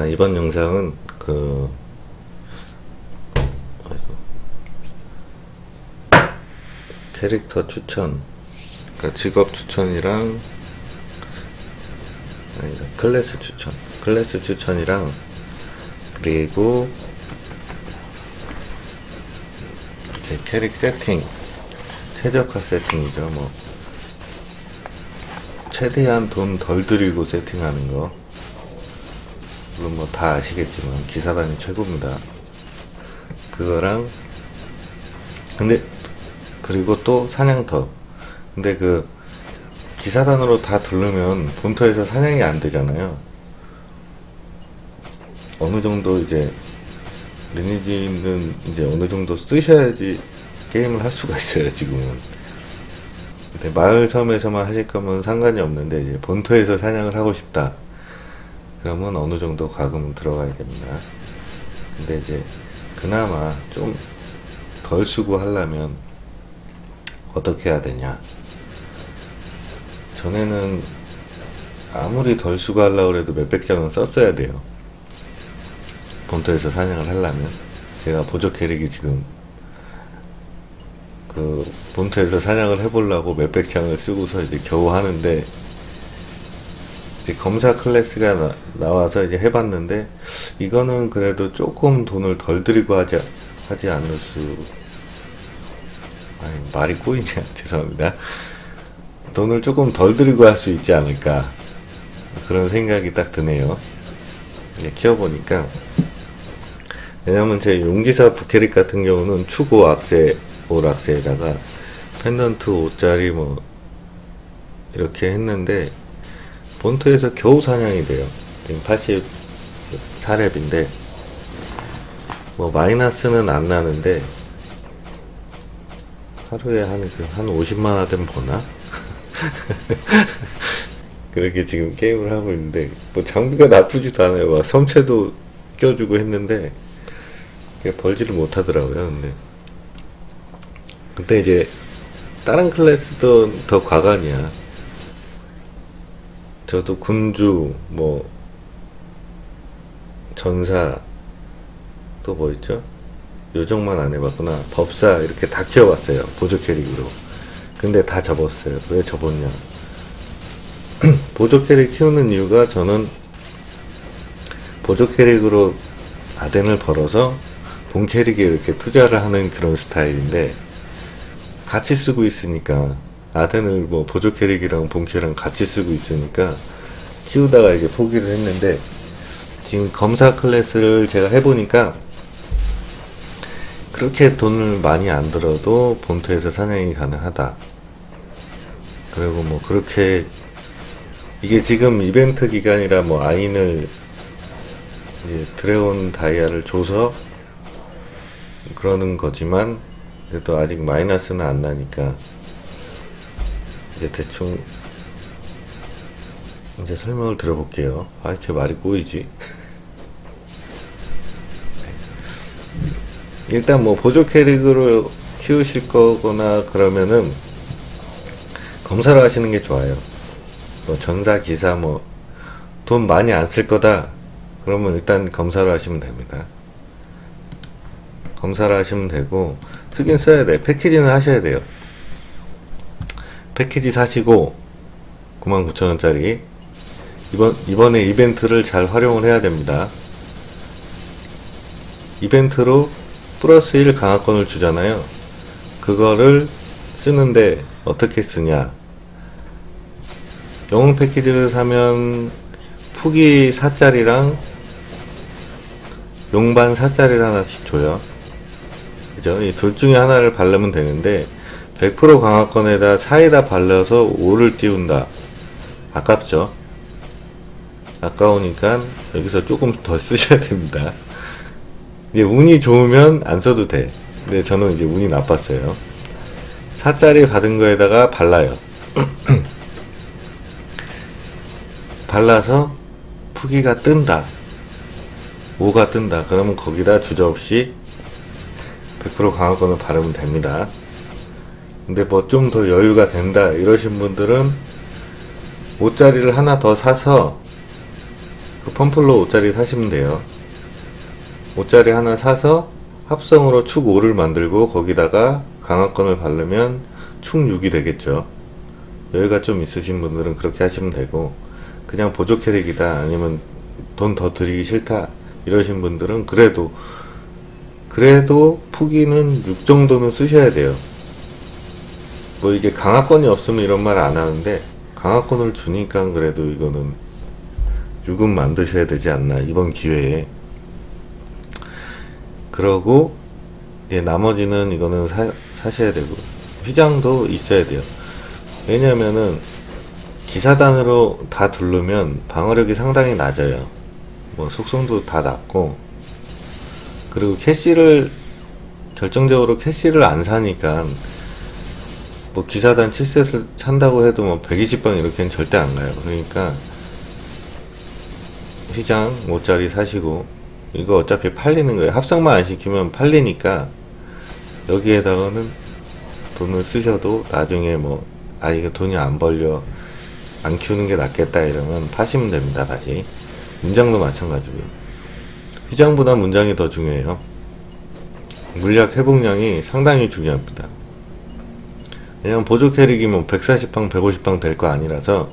아, 이번 영상은 그. 캐릭터 추천, 그러니까 직업 추천이랑 아니다 클래스 추천, 클래스 추천이랑 그리고 제 캐릭 세팅, 최적화 세팅이죠. 뭐 최대한 돈 덜 들이고 세팅하는 거. 물론 뭐 다 아시겠지만 기사단이 최고입니다. 그거랑 근데 그리고 또 사냥터. 근데 그 기사단으로 다 들르면 본토에서 사냥이 안 되잖아요. 어느 정도 이제 리니지는 이제 어느 정도 쓰셔야지 게임을 할 수가 있어요, 지금은. 근데 마을 섬에서만 하실 거면 상관이 없는데 이제 본토에서 사냥을 하고 싶다. 그러면 어느 정도 과금은 들어가야 됩니다. 근데 이제 그나마 좀 덜 쓰고 하려면 어떻게 해야 되냐. 전에는 아무리 덜 쓰고 하려고 해도 몇백 장은 썼어야 돼요. 본토에서 사냥을 하려면. 제가 보조 캐릭이 지금 그 본토에서 사냥을 해보려고 몇백 장을 쓰고서 이제 겨우 하는데 이제 검사 클래스가 나, 나와서 이제 해봤는데 이거는 그래도 조금 돈을 덜 들이고 하지 하지 않을 수 아니 말이 꼬이냐 죄송합니다. 돈을 조금 덜 들이고 할 수 있지 않을까 그런 생각이 딱 드네요. 이제 키워보니까. 왜냐면 제 용기사 부캐릭 같은 경우는 추고 악세 올 악세에다가 펜던트 5짜리 뭐 이렇게 했는데 본토에서 겨우 사냥이 돼요. 지금 84렙인데, 뭐, 마이너스는 안 나는데, 하루에 한, 그, 한 50만화den 버나? 그렇게 지금 게임을 하고 있는데, 뭐, 장비가 나쁘지도 않아요. 막 섬채도 껴주고 했는데, 벌지를 못하더라고요, 근데. 근데 이제, 다른 클래스도 더 과간이야. 저도 군주 뭐 전사 또 뭐 있죠? 요정만 안 해봤구나. 법사 이렇게 다 키워봤어요. 보조 캐릭으로. 근데 다 접었어요. 왜 접었냐? 보조 캐릭 키우는 이유가 저는 보조 캐릭으로 아덴을 벌어서 본 캐릭에 이렇게 투자를 하는 그런 스타일인데 같이 쓰고 있으니까 아덴을 뭐 보조 캐릭이랑 본 캐릭이랑 같이 쓰고 있으니까 키우다가 이제 포기를 했는데 지금 검사 클래스를 제가 해보니까 그렇게 돈을 많이 안 들어도 본토에서 사냥이 가능하다. 그리고 뭐 그렇게 이게 지금 이벤트 기간이라 뭐 아인을 드래곤 다이아를 줘서 그러는 거지만 그래도 아직 마이너스는 안 나니까 이제 대충 이제 설명을 들어볼게요. 아, 이렇게 말이 꼬이지? 일단 뭐 보조 캐릭으로 키우실 거거나 그러면은 검사를 하시는 게 좋아요. 뭐 전사, 기사 뭐 돈 많이 안 쓸 거다. 그러면 일단 검사를 하시면 됩니다. 검사를 하시면 되고 쓰긴 써야 돼. 패키지는 하셔야 돼요. 패키지 사시고 99,000원짜리 이번 이번에 이벤트를 잘 활용을 해야 됩니다. 이벤트로 플러스 1 강화권을 주잖아요. 그거를 쓰는데 어떻게 쓰냐? 영웅 패키지를 사면 푸기 4짜리랑 용반 4짜리를 하나씩 줘요. 그죠? 이 둘 중에 하나를 바르면 되는데 100% 강화권에다 4에다 발라서 5를 띄운다. 아깝죠? 아까우니까 여기서 조금 더 쓰셔야 됩니다. 이제 운이 좋으면 안 써도 돼. 근데 저는 이제 운이 나빴어요. 4짜리 받은 거에다가 발라요. 발라서 푸기가 뜬다. 5가 뜬다. 그러면 거기다 주저없이 100% 강화권을 바르면 됩니다. 근데 뭐 좀 더 여유가 된다 이러신 분들은 5짜리를 하나 더 사서 그 펌플러 5짜리 사시면 돼요. 5짜리 하나 사서 합성으로 축 5를 만들고 거기다가 강화권을 바르면 축 6이 되겠죠. 여유가 좀 있으신 분들은 그렇게 하시면 되고 그냥 보조 캐릭이다 아니면 돈더 들이기 싫다 이러신 분들은 그래도 그래도 포기는 6 정도는 쓰셔야 돼요. 뭐 이게 강화권이 없으면 이런 말 안 하는데 강화권을 주니까 그래도 이거는 6은 만드셔야 되지 않나 이번 기회에 그러고 이제 나머지는 이거는 사, 사셔야 되고 휘장도 있어야 돼요. 왜냐면은 기사단으로 다 두르면 방어력이 상당히 낮아요. 뭐 속성도 다 낮고. 그리고 캐시를 결정적으로 캐시를 안 사니까 뭐 기사단 7셋을 찬다고 해도 뭐 120방 이렇게는 절대 안 가요. 그러니까 휘장 5짜리 사시고 이거 어차피 팔리는 거예요. 합성만 안 시키면 팔리니까 여기에다가는 돈을 쓰셔도 나중에 뭐 아 이거 돈이 안 벌려 안 키우는 게 낫겠다 이러면 파시면 됩니다 다시. 문장도 마찬가지고요. 휘장보다 문장이 더 중요해요. 물약 회복량이 상당히 중요합니다. 왜냐면 보조 캐릭이면 140방 150방 될 거 아니라서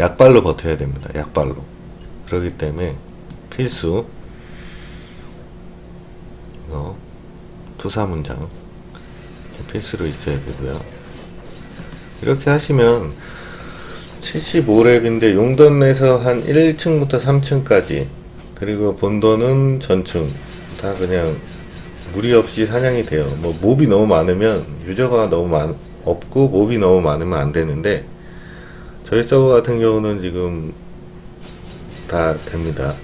약발로 버텨야 됩니다. 약발로. 그렇기 때문에 필수 이거 투사 문장 필수로 있어야 되고요 이렇게 하시면 75렙인데 용돈 내서 한 1층부터 3층까지 그리고 본도는 전층 다 그냥 무리 없이 사냥이 돼요. 뭐 몹이 너무 많으면 유저가 너무 많 없고 몹이 너무 많으면 안 되는데 저희 서버 같은 경우는 지금 다 됩니다.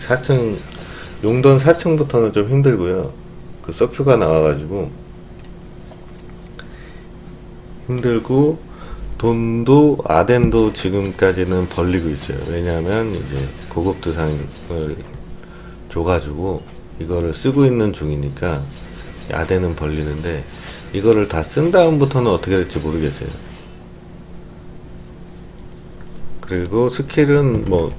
4층 용돈 4층부터는 좀 힘들고요. 그 서큐가 나와가지고 힘들고 돈도 아덴도 지금까지는 벌리고 있어요. 왜냐하면 이제 고급 두상을 줘가지고 이거를 쓰고 있는 중이니까 아덴은 벌리는데 이거를 다 쓴 다음부터는 어떻게 될지 모르겠어요. 그리고 스킬은 뭐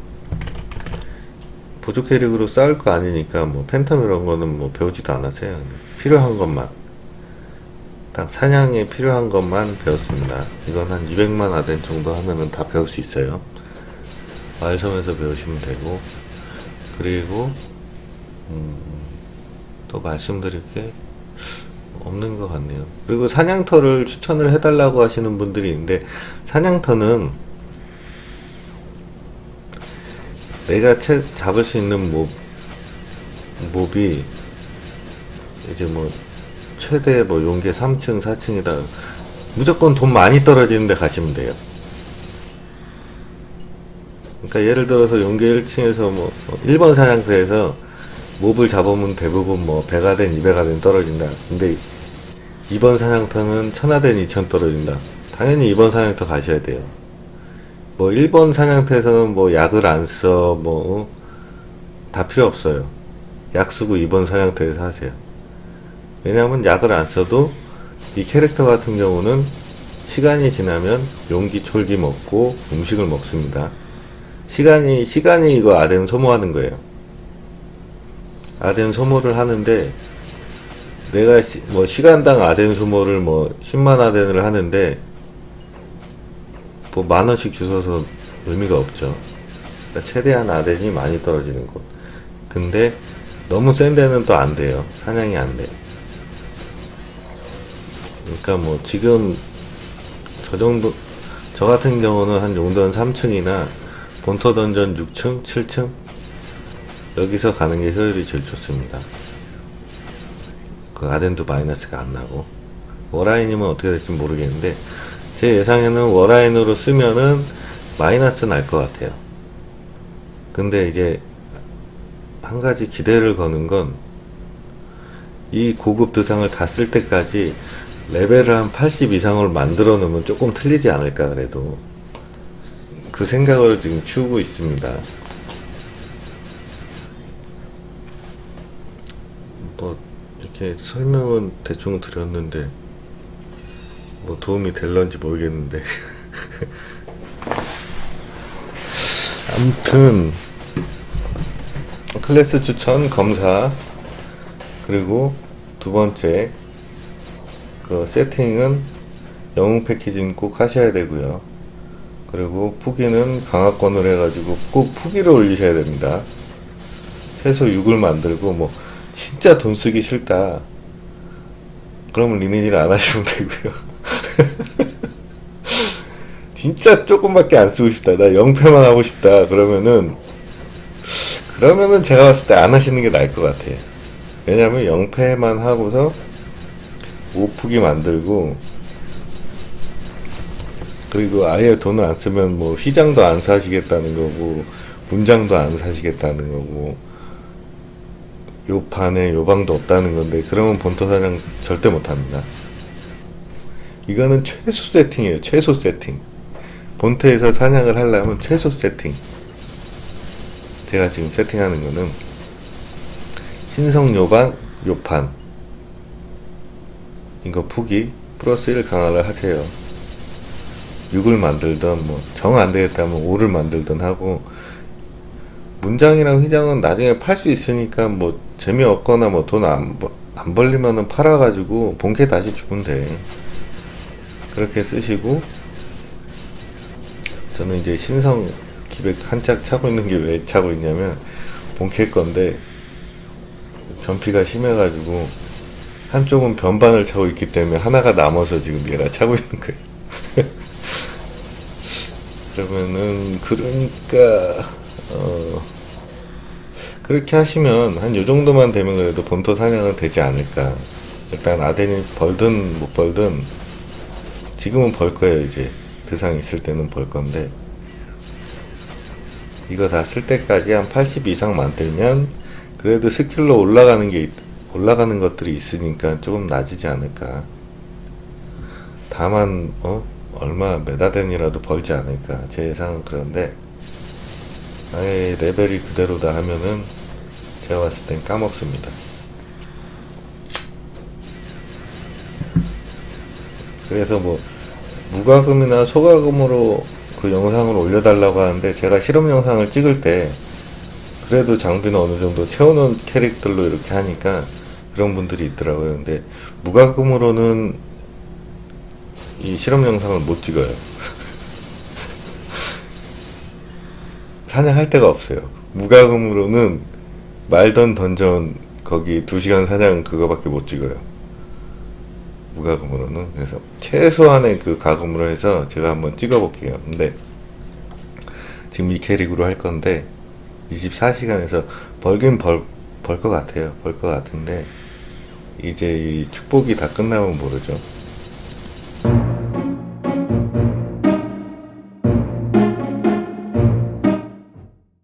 보조 캐릭으로 싸울 거 아니니까 뭐 팬텀 이런 거는 뭐 배우지도 않았어요. 필요한 것만 딱 사냥에 필요한 것만 배웠습니다. 이건 한 200만 아덴 정도 하면은 다 배울 수 있어요. 마을섬에서 배우시면 되고 그리고 음, 또 말씀드릴 게 없는 것 같네요. 그리고 사냥터를 추천을 해달라고 하시는 분들이 있는데 사냥터는 내가 채, 잡을 수 있는 몹, 몹이 이제 뭐 최대 뭐 용계 3층 4층이다 무조건 돈 많이 떨어지는데 가시면 돼요. 그러니까 예를 들어서 용계 1층에서 뭐 1번 사냥터에서 몹을 잡으면 대부분 뭐 100아덴 200아덴 떨어진다. 근데 2번 사냥터는 1000아덴 2000 떨어진다. 당연히 2번 사냥터 가셔야 돼요. 뭐 1번 사냥터에서는 뭐 약을 안 써, 뭐, 다 필요 없어요. 약 쓰고 2번 사냥터에서 하세요. 왜냐하면 약을 안 써도 이 캐릭터 같은 경우는 시간이 지나면 용기 촐기 먹고 음식을 먹습니다. 시간이, 시간이 이거 아덴 소모하는 거예요. 아덴 소모를 하는데 내가 시, 뭐 시간당 아덴 소모를 뭐 10만 아덴을 하는데 뭐 만 원씩 주셔서 의미가 없죠. 그러니까 최대한 아덴이 많이 떨어지는 곳. 근데 너무 센 데는 또 안 돼요. 사냥이 안 돼. 그러니까 뭐 지금 저 정도 저 같은 경우는 한 용돈 3층이나 본토 던전 6층, 7층 여기서 가는 게 효율이 제일 좋습니다. 그 아덴도 마이너스가 안 나고 워라인이면 어떻게 될지 모르겠는데 제 예상에는 워라인으로 쓰면은 마이너스 날 것 같아요. 근데 이제 한 가지 기대를 거는 건 이 고급 드상을 다 쓸 때까지 레벨을 한 80 이상을 만들어 놓으면 조금 틀리지 않을까 그래도 그 생각을 지금 키우고 있습니다. 뭐 이렇게 설명은 대충 드렸는데 뭐 도움이 될런지 모르겠는데 아무튼 클래스 추천 검사 그리고 두 번째 그 세팅은 영웅 패키지는 꼭 하셔야 되고요. 그리고 푸기는 강화권을 해가지고 꼭 푸기를 올리셔야 됩니다. 최소 6을 만들고 뭐 진짜 돈 쓰기 싫다. 그러면 리니지를 안 하시면 되고요. 진짜 조금밖에 안 쓰고 싶다. 나 영패만 하고 싶다. 그러면은 그러면은 제가 봤을 때 안 하시는 게 나을 것 같아요. 왜냐면 영패만 하고서 오프기 만들고 그리고 아예 돈을 안 쓰면 뭐 휘장도 안 사시겠다는 거고 문장도 안 사시겠다는 거고 요 판에 요 방도 없다는 건데 그러면 본토 사냥 절대 못 합니다. 이거는 최소 세팅이에요. 최소 세팅. 본토에서 사냥을 하려면 최소 세팅. 제가 지금 세팅하는 거는 신성 요방 요판 이거 푸기 플러스 1 강화를 하세요. 6을 만들던 뭐 정 안 되겠다면 5를 만들던 하고 문장이랑 휘장은 나중에 팔 수 있으니까 뭐 재미없거나 뭐 돈안 안 벌리면은 팔아가지고 본캐 다시 주면 돼. 그렇게 쓰시고 저는 이제 신성 기백 한짝 차고 있는 게 왜 차고 있냐면 본캐 건데 변피가 심해가지고 한쪽은 변반을 차고 있기 때문에 하나가 남아서 지금 얘가 차고 있는 거예요. 그러면은 그러니까 어 그렇게 하시면 한 요 정도만 되면 그래도 본토 사냥은 되지 않을까. 일단 아덴이 벌든 못 벌든 지금은 벌 거예요 이제 드상 있을 때는 벌 건데 이거 다 쓸 때까지 한 80 이상 만들면 그래도 스킬로 올라가는 게 있- 올라가는 것들이 있으니까 조금 낮이지 않을까. 다만 어 얼마 메다덴이라도 벌지 않을까 제 예상은 그런데 아예 레벨이 그대로다 하면은 제가 봤을 땐 까먹습니다. 그래서 뭐 무과금이나 소과금으로 그 영상을 올려달라고 하는데 제가 실험 영상을 찍을 때 그래도 장비는 어느 정도 채워놓은 캐릭터로 이렇게 하니까 그런 분들이 있더라고요. 근데 무과금으로는 이 실험 영상을 못 찍어요. 사냥할 데가 없어요. 무과금으로는 말던 던전 거기 2시간 사냥 그거밖에 못 찍어요. 무과금으로는 그래서 최소한의 그 가금으로 해서 제가 한번 찍어볼게요. 근데 지금 이 캐릭으로 할 건데 24시간에서 벌긴 벌 벌 것 같아요. 벌 것 같은데 이제 이 축복이 다 끝나면 모르죠.